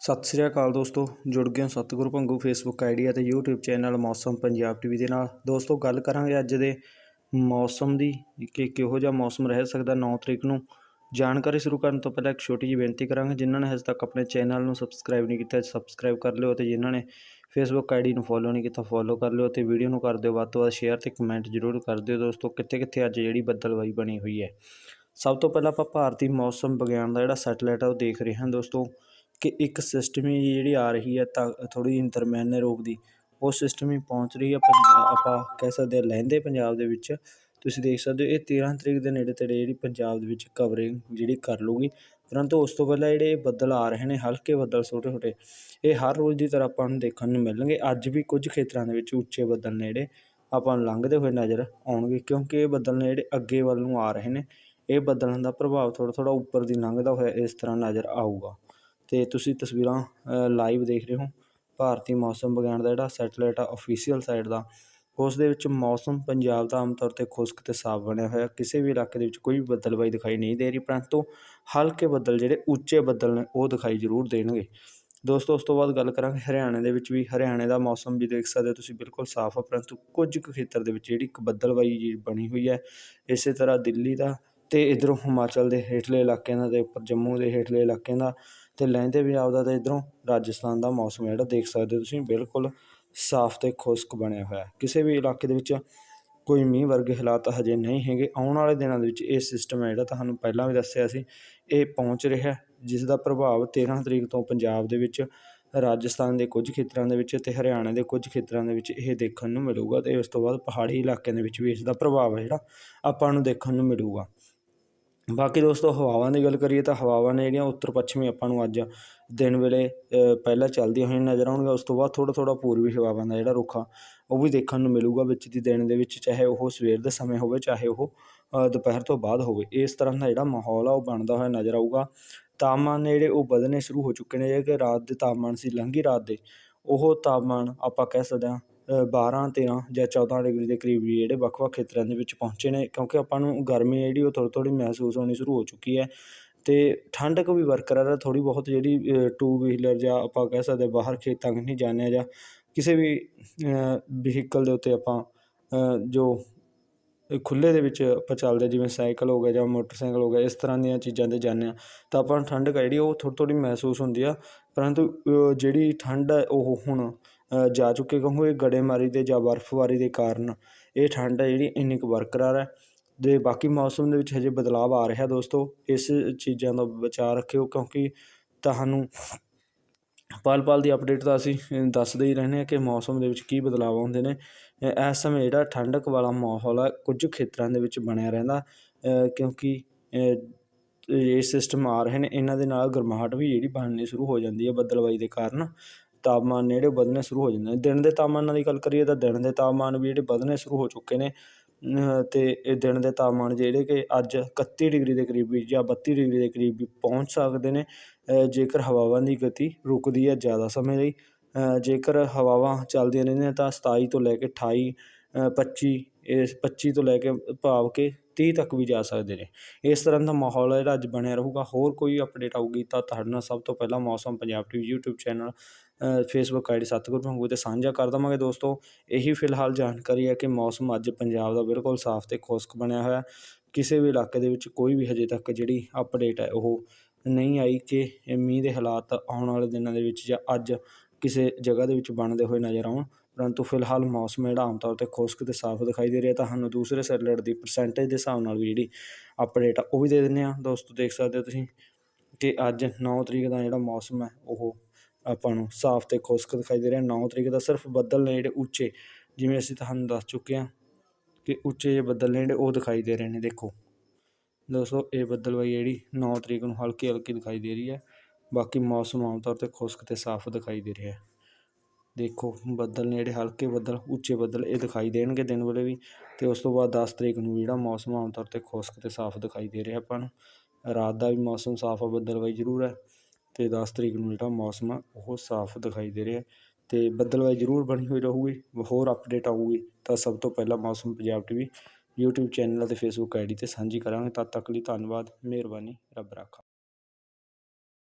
ਸਤਿ ਸ੍ਰੀ ਅਕਾਲ ਦੋਸਤੋ, ਜੁੜ ਗਏ ਹੋ ਸਤਿਗੁਰੂ ਭੰਗੂ ਫੇਸਬੁੱਕ ਆਈਡੀ ਅਤੇ YouTube channel Mausam Punjab TV ਦੇ ਨਾਲ। ਦੋਸਤੋ, ਗੱਲ ਕਰਾਂਗੇ ਅੱਜ ਦੇ ਮੌਸਮ ਦੀ ਕਿ ਕਿਹੋ ਜਿਹਾ ਮੌਸਮ ਰਹਿ ਸਕਦਾ 9 ਤਰੀਕ ਨੂੰ। ਜਾਣਕਾਰੀ ਸ਼ੁਰੂ ਕਰਨ ਤੋਂ ਪਹਿਲਾਂ ਇੱਕ ਛੋਟੀ ਜਿਹੀ ਬੇਨਤੀ ਕਰਾਂਗੇ, ਜਿਨ੍ਹਾਂ ਨੇ ਹਜੇ ਤੱਕ ਆਪਣੇ ਚੈਨਲ ਨੂੰ ਸਬਸਕ੍ਰਾਈਬ ਨਹੀਂ ਕੀਤਾ ਸਬਸਕ੍ਰਾਈਬ ਕਰ ਲਿਓ ਤੇ ਜਿਨ੍ਹਾਂ ਨੇ ਫੇਸਬੁੱਕ ਆਈਡੀ ਨੂੰ ਫੋਲੋ ਨਹੀਂ ਕੀਤਾ ਫੋਲੋ ਕਰ ਲਿਓ ਤੇ ਵੀਡੀਓ ਨੂੰ ਕਰ ਦਿਓ। ਵੱਧ ਤੋਂ ਵੱਧ ਸ਼ੇਅਰ ਤੇ ਕਮੈਂਟ ਜ਼ਰੂਰ ਕਰ ਦਿਓ ਦੋਸਤੋ ਕਿੱਥੇ ਕਿੱਥੇ ਅੱਜ ਜਿਹੜੀ ਬੱਦਲਵਾਈ ਬਣੀ ਹੋਈ ਹੈ। ਸਭ ਤੋਂ ਪਹਿਲਾਂ ਆਪਾਂ ਭਾਰਤੀ ਮੌਸਮ ਵਿਗਿਆਨ ਦਾ ਜਿਹੜਾ ਸੈਟਲਾਈਟ ਆ ਉਹ ਦੇਖ ਰਹੇ ਹਾਂ ਦੋਸਤੋ। ਕਿ ਇੱਕ ਸਿਸਟਮ ਹੀ ਜਿਹੜੀ ਆ ਰਹੀ ਹੈ ਤਾਂ ਥੋੜ੍ਹੀ ਜਿਹੀ ਦਰਮਿਆਨੇ ਰੂਪ ਦੀ, ਉਹ ਸਿਸਟਮ ਹੀ ਪਹੁੰਚ ਰਹੀ ਹੈ ਪੰਜ- ਆਪਾਂ ਕਹਿ ਸਕਦੇ ਹਾਂ ਲਹਿੰਦੇ ਪੰਜਾਬ ਦੇ ਵਿੱਚ। ਤੁਸੀਂ ਦੇਖ ਸਕਦੇ ਹੋ ਇਹ 13 ਤਰੀਕ ਦੇ ਨੇੜੇ ਤੇੜੇ ਜਿਹੜੀ ਪੰਜਾਬ ਦੇ ਵਿੱਚ ਕਵਰਿੰਗ ਜਿਹੜੀ ਕਰ ਲੂਗੀ ਪਰੰਤੂ ਉਸ ਤੋਂ ਪਹਿਲਾਂ ਜਿਹੜੇ ਬੱਦਲ ਆ ਰਹੇ ਨੇ, ਹਲਕੇ ਬੱਦਲ ਛੋਟੇ ਛੋਟੇ ਇਹ ਹਰ ਰੋਜ਼ ਦੀ ਤਰ੍ਹਾਂ ਆਪਾਂ ਨੂੰ ਦੇਖਣ ਨੂੰ ਮਿਲਣਗੇ। ਅੱਜ ਵੀ ਕੁਝ ਖੇਤਰਾਂ ਦੇ ਵਿੱਚ ਉੱਚੇ ਬੱਦਲ ਨੇ ਜਿਹੜੇ ਆਪਾਂ ਨੂੰ ਲੰਘਦੇ ਹੋਏ ਨਜ਼ਰ ਆਉਣਗੇ, ਕਿਉਂਕਿ ਇਹ ਬੱਦਲ ਨੇ ਜਿਹੜੇ ਅੱਗੇ ਵੱਲ ਨੂੰ ਆ ਰਹੇ ਨੇ, ਇਹ ਬੱਦਲਾਂ ਦਾ ਪ੍ਰਭਾਵ ਥੋੜ੍ਹਾ ਥੋੜ੍ਹਾ ਉੱਪਰ ਦੀ ਲੰਘਦਾ ਹੋਇਆ ਇਸ ਤਰ੍ਹਾਂ ਨਜ਼ਰ ਆਊਗਾ। ਅਤੇ ਤੁਸੀਂ ਤਸਵੀਰਾਂ ਲਾਈਵ ਦੇਖ ਰਹੇ ਹੋ। ਭਾਰਤੀ ਮੌਸਮ ਵਿਗਿਆਨ ਦਾ ਜਿਹੜਾ ਸੈਟਲਾਈਟ ਆ ਅਫੀਸ਼ੀਅਲ ਸਾਈਟ ਦਾ, ਉਸ ਦੇ ਵਿੱਚ ਮੌਸਮ ਪੰਜਾਬ ਦਾ ਆਮ ਤੌਰ ਤੇ ਖੁਸ਼ਕ ਅਤੇ ਸਾਫ਼ ਬਣਿਆ ਹੋਇਆ। ਕਿਸੇ ਵੀ ਇਲਾਕੇ ਦੇ ਵਿੱਚ ਕੋਈ ਵੀ ਬੱਦਲਬਾਈ ਦਿਖਾਈ ਨਹੀਂ ਦੇ ਰਹੀ, ਪਰੰਤੂ ਹਲਕੇ ਬੱਦਲ ਜਿਹੜੇ ਉੱਚੇ ਬੱਦਲ ਨੇ, ਉਹ ਦਿਖਾਈ ਜ਼ਰੂਰ ਦੇਣਗੇ। ਦੋਸਤੋ, ਉਸ ਤੋਂ ਬਾਅਦ ਗੱਲ ਕਰਾਂਗੇ ਹਰਿਆਣੇ ਦੇ ਵਿੱਚ ਵੀ। ਹਰਿਆਣੇ ਦਾ ਮੌਸਮ ਵੀ ਦੇਖ ਸਕਦੇ ਹੋ ਤੁਸੀਂ, ਬਿਲਕੁਲ ਸਾਫ਼ ਆ, ਪਰੰਤੂ ਕੁਝ ਕੁ ਖੇਤਰ ਦੇ ਵਿੱਚ ਜਿਹੜੀ ਇੱਕ ਬੱਦਲਬਾਈ ਜੀ ਬਣੀ ਹੋਈ ਹੈ, ਇਸੇ ਤਰ੍ਹਾਂ ਦਿੱਲੀ ਦਾ ਅਤੇ ਇਧਰੋਂ ਹਿਮਾਚਲ ਦੇ ਹੇਠਲੇ ਇਲਾਕਿਆਂ ਦਾ ਅਤੇ ਉੱਪਰ ਜੰਮੂ ਦੇ ਹੇਠਲੇ ਇਲਾਕਿਆਂ ਦਾ ਅਤੇ ਲਹਿੰਦੇ ਪੰਜਾਬ ਦਾ ਤੇ ਇੱਧਰੋਂ ਰਾਜਸਥਾਨ ਦਾ ਮੌਸਮ ਜਿਹੜਾ ਦੇਖ ਸਕਦੇ ਹੋ ਤੁਸੀਂ, ਬਿਲਕੁਲ ਸਾਫ਼ ਅਤੇ ਖੁਸ਼ਕ ਬਣਿਆ ਹੋਇਆ ਕਿਸੇ ਵੀ ਇਲਾਕੇ ਦੇ ਵਿੱਚ ਕੋਈ ਮੀਂਹ ਵਰਗੇ ਹਾਲਾਤ ਹਜੇ ਨਹੀਂ ਹੈਗੇ। ਆਉਣ ਵਾਲੇ ਦਿਨਾਂ ਦੇ ਵਿੱਚ ਇਹ ਸਿਸਟਮ ਹੈ ਜਿਹੜਾ ਤੁਹਾਨੂੰ ਪਹਿਲਾਂ ਵੀ ਦੱਸਿਆ ਸੀ, ਇਹ ਪਹੁੰਚ ਰਿਹਾ ਜਿਸ ਦਾ ਪ੍ਰਭਾਵ 13 ਤਰੀਕ ਤੋਂ ਪੰਜਾਬ ਦੇ ਵਿੱਚ, ਰਾਜਸਥਾਨ ਦੇ ਕੁਝ ਖੇਤਰਾਂ ਦੇ ਵਿੱਚ ਅਤੇ ਹਰਿਆਣਾ ਦੇ ਕੁਝ ਖੇਤਰਾਂ ਦੇ ਵਿੱਚ ਇਹ ਦੇਖਣ ਨੂੰ ਮਿਲੂਗਾ ਅਤੇ ਉਸ ਤੋਂ ਬਾਅਦ ਪਹਾੜੀ ਇਲਾਕਿਆਂ ਦੇ ਵਿੱਚ ਵੀ ਇਸ ਦਾ ਪ੍ਰਭਾਵ ਹੈ ਜਿਹੜਾ ਆਪਾਂ ਨੂੰ ਦੇਖਣ ਨੂੰ ਮਿਲੂਗਾ। ਬਾਕੀ ਦੋਸਤੋ, ਹਵਾਵਾਂ ਦੀ ਗੱਲ ਕਰੀਏ ਤਾਂ ਹਵਾਵਾਂ ਨੇ ਜਿਹੜੀਆਂ ਉੱਤਰ ਪੱਛਮੀ ਆਪਾਂ ਨੂੰ ਅੱਜ ਦਿਨ ਵੇਲੇ ਪਹਿਲਾਂ ਚੱਲਦੀਆਂ ਹੋਈਆਂ ਨਜ਼ਰ ਆਉਣਗੀਆਂ। ਉਸ ਤੋਂ ਬਾਅਦ ਥੋੜ੍ਹਾ ਥੋੜ੍ਹਾ ਪੂਰਬੀ ਹਵਾਵਾਂ ਦਾ ਜਿਹੜਾ ਰੁੱਖ ਆ, ਉਹ ਵੀ ਦੇਖਣ ਨੂੰ ਮਿਲੂਗਾ ਵਿੱਚ ਦੀ ਦਿਨ ਦੇ ਵਿੱਚ, ਚਾਹੇ ਉਹ ਸਵੇਰ ਦੇ ਸਮੇਂ ਹੋਵੇ, ਚਾਹੇ ਉਹ ਦੁਪਹਿਰ ਤੋਂ ਬਾਅਦ ਹੋਵੇ। ਇਸ ਤਰ੍ਹਾਂ ਦਾ ਜਿਹੜਾ ਮਾਹੌਲ ਆ, ਉਹ ਬਣਦਾ ਹੋਇਆ ਨਜ਼ਰ ਆਊਗਾ। ਤਾਪਮਾਨ ਨੇ ਜਿਹੜੇ ਉਹ ਵਧਣੇ ਸ਼ੁਰੂ ਹੋ ਚੁੱਕੇ ਨੇ ਜਿਹੜੇ ਕਿ ਰਾਤ ਦੇ ਤਾਪਮਾਨ ਸੀ, ਲੰਘੀ ਰਾਤ ਦੇ। ਉਹ ਤਾਪਮਾਨ ਆਪਾਂ ਕਹਿ ਸਕਦੇ ਹਾਂ ਬਾਰ੍ਹਾਂ ਤੇਰ੍ਹਾਂ ਜਾਂ ਚੌਦ੍ਹਾਂ ਡਿਗਰੀ ਦੇ ਕਰੀਬ ਵੀ ਜਿਹੜੇ ਵੱਖ-ਵੱਖ ਖੇਤਰਾਂ ਦੇ ਵਿੱਚ ਪਹੁੰਚੇ ਨੇ, ਕਿਉਂਕਿ ਆਪਾਂ ਨੂੰ ਗਰਮੀ ਜਿਹੜੀ ਉਹ ਥੋੜ੍ਹੀ ਥੋੜ੍ਹੀ ਮਹਿਸੂਸ ਹੋਣੀ ਸ਼ੁਰੂ ਹੋ ਚੁੱਕੀ ਹੈ। ਅਤੇ ਠੰਡਕ ਵੀ ਬਰਕਰਾਰ ਹੈ ਥੋੜ੍ਹੀ ਬਹੁਤ ਜਿਹੜੀ ਟੂ ਵੀਲਰ ਜਾਂ ਆਪਾਂ ਕਹਿ ਸਕਦੇ ਬਾਹਰ ਖੇਤਾਂ ਨਹੀਂ ਜਾਂਦੇ ਹਾਂ ਜਾਂ ਕਿਸੇ ਵੀ ਵਹੀਕਲ ਦੇ ਉੱਤੇ ਆਪਾਂ ਜੋ ਖੁੱਲ੍ਹੇ ਦੇ ਵਿੱਚ ਆਪਾਂ ਚੱਲਦੇ ਜਿਵੇਂ ਸਾਈਕਲ ਹੋ ਗਿਆ ਜਾਂ ਮੋਟਰਸਾਈਕਲ ਹੋ ਗਿਆ, ਇਸ ਤਰ੍ਹਾਂ ਦੀਆਂ ਚੀਜ਼ਾਂ 'ਤੇ ਜਾਂਦੇ ਹਾਂ ਤਾਂ ਆਪਾਂ ਨੂੰ ਠੰਡਕ ਜਿਹੜੀ ਉਹ ਥੋੜ੍ਹੀ ਥੋੜ੍ਹੀ ਮਹਿਸੂਸ ਹੁੰਦੀ ਆ, ਪਰੰਤੂ ਜਿਹੜੀ ਠੰਡ ਹੈ ਉਹ ਹੁਣ ਜਾ ਚੁੱਕੇ ਕਿਉਂਕਿ ਇਹ ਗੜੇਮਾਰੀ ਦੇ ਜਾਂ ਬਰਫ਼ਬਾਰੀ ਦੇ ਕਾਰਨ ਇਹ ਠੰਡ ਹੈ ਜਿਹੜੀ ਇੰਨੀ ਕੁ ਬਰਕਰਾਰ ਹੈ। ਅਤੇ ਬਾਕੀ ਮੌਸਮ ਦੇ ਵਿੱਚ ਹਜੇ ਬਦਲਾਵ ਆ ਰਿਹਾ ਦੋਸਤੋ, ਇਸ ਚੀਜ਼ਾਂ ਦਾ ਬਚਾਅ ਰੱਖਿਓ ਕਿਉਂਕਿ ਤੁਹਾਨੂੰ ਪਲ ਪਲ ਦੀ ਅਪਡੇਟ ਤਾਂ ਅਸੀਂ ਦੱਸਦੇ ਹੀ ਰਹਿੰਦੇ ਹਾਂ ਕਿ ਮੌਸਮ ਦੇ ਵਿੱਚ ਕੀ ਬਦਲਾਅ ਆਉਂਦੇ ਨੇ। ਇਸ ਸਮੇਂ ਜਿਹੜਾ ਠੰਡਕ ਵਾਲਾ ਮਾਹੌਲ ਹੈ ਕੁਝ ਖੇਤਰਾਂ ਦੇ ਵਿੱਚ ਬਣਿਆ ਰਹਿੰਦਾ ਕਿਉਂਕਿ ਇਹ ਸਿਸਟਮ ਆ ਰਹੇ ਨੇ, ਇਹਨਾਂ ਦੇ ਨਾਲ ਗਰਮਾਹਟ ਵੀ ਜਿਹੜੀ ਬਣਨੀ ਸ਼ੁਰੂ ਹੋ ਜਾਂਦੀ ਹੈ ਬੱਦਲਬਾਈ ਦੇ ਕਾਰਨ। ਤਾਪਮਾਨ ਨੇ ਜਿਹੜੇ ਵਧਣੇ ਸ਼ੁਰੂ ਹੋ ਜਾਂਦੇ ਨੇ। ਦਿਨ ਦੇ ਤਾਪਮਾਨਾਂ ਦੀ ਗੱਲ ਕਰੀਏ ਤਾਂ ਦਿਨ ਦੇ ਤਾਪਮਾਨ ਵੀ ਜਿਹੜੇ ਵਧਣੇ ਸ਼ੁਰੂ ਹੋ ਚੁੱਕੇ ਨੇ ਅਤੇ ਇਹ ਦਿਨ ਦੇ ਤਾਪਮਾਨ ਜਿਹੜੇ ਕਿ ਅੱਜ 31 ਡਿਗਰੀ ਦੇ ਕਰੀਬ ਵੀ ਜਾਂ 32 ਡਿਗਰੀ ਦੇ ਕਰੀਬ ਵੀ ਪਹੁੰਚ ਸਕਦੇ ਨੇ। ਜੇਕਰ ਹਵਾਵਾਂ ਦੀ ਗਤੀ ਰੁਕਦੀ ਹੈ ਜ਼ਿਆਦਾ ਸਮੇਂ ਲਈ ਜੇਕਰ ਹਵਾਵਾਂ ਚੱਲਦੀਆਂ ਰਹਿੰਦੀਆਂ ਤਾਂ 27 ਤੋਂ ਲੈ ਕੇ 28 25 ਇਸ 25 ਤੋਂ ਲੈ ਕੇ ਭਾਵ ਕਿ ਤੀਹ ਤੱਕ ਵੀ ਜਾ ਸਕਦੇ ਨੇ। ਇਸ ਤਰ੍ਹਾਂ ਦਾ ਮਾਹੌਲ ਜਿਹੜਾ ਅੱਜ ਬਣਿਆ ਰਹੂਗਾ। ਹੋਰ ਕੋਈ ਅਪਡੇਟ ਆਊਗੀ ਤਾਂ ਤੁਹਾਡੇ ਨਾਲ ਸਭ ਤੋਂ ਪਹਿਲਾਂ Mausam Punjab TV YouTube channel Facebook ID Satgur Bhangu ਤੇ ਸਾਂਝਾ ਕਰ ਦੇਵਾਂਗੇ ਦੋਸਤੋ। ਇਹੀ ਫਿਲਹਾਲ ਜਾਣਕਾਰੀ ਹੈ ਕਿ ਮੌਸਮ ਅੱਜ ਪੰਜਾਬ ਦਾ ਬਿਲਕੁਲ ਸਾਫ਼ ਤੇ ਖੁਸ਼ਕ ਬਣਿਆ ਹੋਇਆ ਕਿਸੇ ਵੀ ਇਲਾਕੇ ਦੇ ਵਿੱਚ ਕੋਈ ਵੀ ਹਜੇ ਤੱਕ ਜਿਹੜੀ ਅਪਡੇਟ ਹੈ, ਉਹ ਨਹੀਂ ਆਈ ਕਿ ਇਹ ਮੀਂਹ ਦੇ ਹਾਲਾਤ ਆਉਣ ਵਾਲੇ ਦਿਨਾਂ ਦੇ ਵਿੱਚ ਜਾਂ ਅੱਜ ਕਿਸੇ ਜਗ੍ਹਾ ਦੇ ਵਿੱਚ ਬਣਦੇ ਹੋਏ ਨਜ਼ਰ ਆਉਣ। ਪਰੰਤੂ ਫਿਲਹਾਲ ਮੌਸਮ ਜਿਹੜਾ ਆਮ ਤੌਰ 'ਤੇ ਖੁਸ਼ਕ ਤੇ ਸਾਫ਼ ਦਿਖਾਈ ਦੇ ਰਿਹਾ ਤੁਹਾਨੂੰ ਦੂਸਰੇ ਸੈਟਲਾਈਟ ਦੀ ਪਰਸੈਂਟੇਜ ਦੇ ਹਿਸਾਬ ਨਾਲ ਵੀ ਜਿਹੜੀ ਅਪਡੇਟ ਆ, ਉਹ ਵੀ ਦੇ ਦਿੰਦੇ ਆ ਦੋਸਤੋ, ਦੇਖ ਸਕਦੇ ਹੋ ਤੁਸੀਂ ਕਿ ਅੱਜ 9 ਤਰੀਕ ਦਾ ਜਿਹੜਾ ਮੌਸਮ ਹੈ, ਉਹ ਆਪਾਂ ਨੂੰ ਸਾਫ਼ ਅਤੇ ਖੁਸ਼ਕ ਦਿਖਾਈ ਦੇ ਰਿਹਾ। ਨੌ ਤਰੀਕ ਦਾ ਸਿਰਫ ਬੱਦਲ ਨੇ ਜਿਹੜੇ ਉੱਚੇ, ਜਿਵੇਂ ਅਸੀਂ ਤੁਹਾਨੂੰ ਦੱਸ ਚੁੱਕੇ ਹਾਂ ਕਿ ਉੱਚੇ ਜਿਹੇ ਬੱਦਲ ਨੇ ਜਿਹੜੇ ਉਹ ਦਿਖਾਈ ਦੇ ਰਹੇ ਨੇ। ਦੇਖੋ, ਦੋਸਤੋ, ਇਹ ਬੱਦਲਬਾਈ ਜਿਹੜੀ 9 ਤਰੀਕ ਨੂੰ ਹਲਕੀ ਹਲਕੀ ਦਿਖਾਈ ਦੇ ਰਹੀ ਹੈ। ਬਾਕੀ ਮੌਸਮ ਆਮ ਤੌਰ ਤੇ ਖੁਸ਼ਕ ਤੇ ਸਾਫ਼ ਦਿਖਾਈ ਦੇ ਰਿਹਾ ਹੈ। ਦੇਖੋ, ਬੱਦਲ ਨੇ ਜਿਹੜੇ ਹਲਕੇ ਬੱਦਲ, ਉੱਚੇ ਬੱਦਲ ਇਹ ਦਿਖਾਈ ਦੇਣਗੇ ਦਿਨ ਵੇਲੇ ਵੀ। ਤੇ ਉਸ ਤੋਂ ਬਾਅਦ 10 ਤਰੀਕ ਨੂੰ ਜਿਹੜਾ ਮੌਸਮ ਆਮ ਤੌਰ ਤੇ ਖੁਸ਼ਕ ਤੇ ਸਾਫ਼ ਦਿਖਾਈ ਦੇ ਰਿਹਾ ਆਪਾਂ ਨੂੰ। ਰਾਤ ਦਾ ਵੀ ਮੌਸਮ ਸਾਫ਼ ਆ ਬੱਦਲਬਾਈ ਜ਼ਰੂਰ ਹੈ। ਤੇ 10 ਤਰੀਕ ਨੂੰ ਜਿਹੜਾ ਮੌਸਮ ਆ, ਉਹ ਸਾਫ਼ ਦਿਖਾਈ ਦੇ ਰਿਹਾ ਤੇ ਬੱਦਲਬਾਈ ਜ਼ਰੂਰ ਬਣੀ ਹੋਈ ਰਹੂਗੀ, ਹੋਰ ਅਪਡੇਟ ਆਊਗੀ ਤਾਂ ਸਭ ਤੋਂ ਪਹਿਲਾਂ Mausam Punjab TV YouTube channel ਅਤੇ Facebook ਆਈਡੀ ਤੇ ਸਾਂਝੀ ਕਰਾਂਗੇ। ਤਦ ਤੱਕ ਲਈ ਧੰਨਵਾਦ, ਮਿਹਰਬਾਨੀ, ਰੱਬ ਰਾਖਾ।